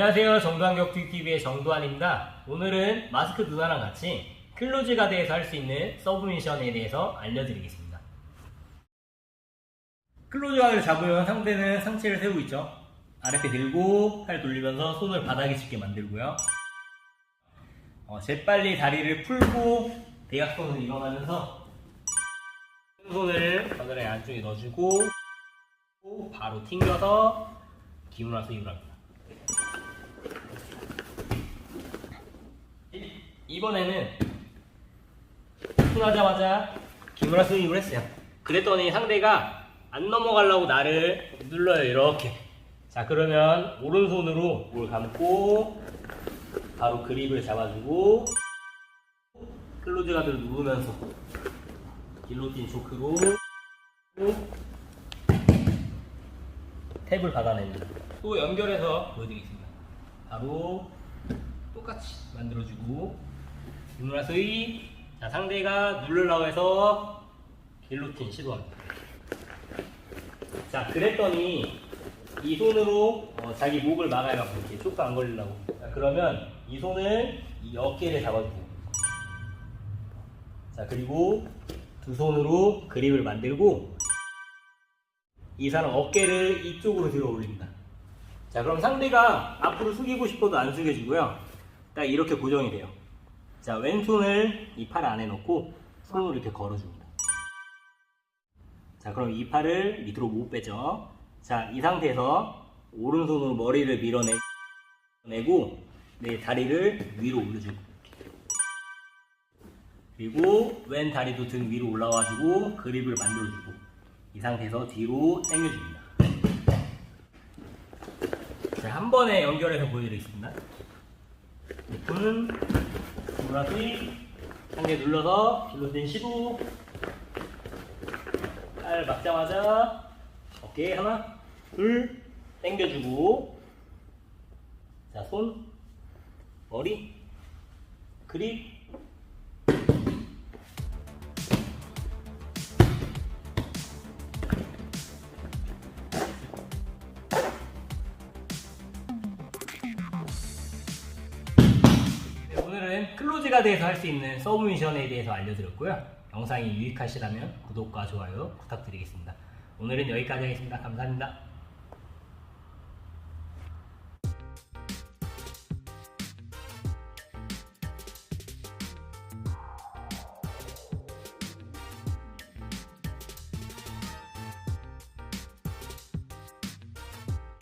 안녕하세요. 정두환 격투TV의 정두환입니다. 오늘은 마스크 누나랑 같이 클로즈 가드에서 할 수 있는 서브미션에 대해서 알려드리겠습니다. 클로즈 가드를 잡으면 상대는 상체를 세우고 있죠. 아랫배 들고 팔 돌리면서 손을 바닥에 짚게 만들고요. 어, 재빨리 다리를 풀고 대각선으로 일어나면서 손을 바늘의 안쪽에 넣어주고 바로 튕겨서 기울어 스윙을 합니 이- 이번에는 손하자마자 기울어 스윙을 했어요. 그랬더니 상대가 안 넘어가려고 나를 눌러요 이렇게. 자 그러면 오른손으로 뭘 감고 바로 그립을 잡아주고 클로즈 가드를 누르면서 길로틴 초크로 탭을 받아냅니다. 또 연결해서 보여드리겠습니다. 바로 똑같이 만들어주고 유무라스의 자, 상대가 누르려고 해서 길로틴 시도합니다. 자 그랬더니 이 손으로 어, 자기 목을 막아요. 이렇게 초크 안 걸리려고. 자, 그러면 이 손을 이 어깨를 잡아주고 자 그리고 두 손으로 그립을 만들고 이 사람 어깨를 이쪽으로 들어 올립니다. 자, 그럼 상대가 앞으로 숙이고 싶어도 안 숙여지고요. 딱 이렇게 고정이 돼요. 자, 왼손을 이 팔 안에 넣고 손으로 이렇게 걸어줍니다. 자, 그럼 이 팔을 밑으로 못 빼죠. 자, 이 상태에서 오른손으로 머리를 밀어내고 내 다리를 위로 올려주고 그리고 왼 다리도 등 위로 올라와주고 그립을 만들어주고 이 상태에서 뒤로 당겨줍니다. 자, 한 번에 연결해서 보여드리겠습니다. 손은 보라색 상대 눌러서 길로된 시도 팔 막자마자 어깨 하나 둘 당겨주고. 자 손 머리 그립 오늘은 클로즈 가드에서 할 수 있는 서브 미션에 대해서 알려드렸고요. 영상이 유익하시다면 구독과 좋아요 부탁드리겠습니다. 오늘은 여기까지 하겠습니다. 감사합니다.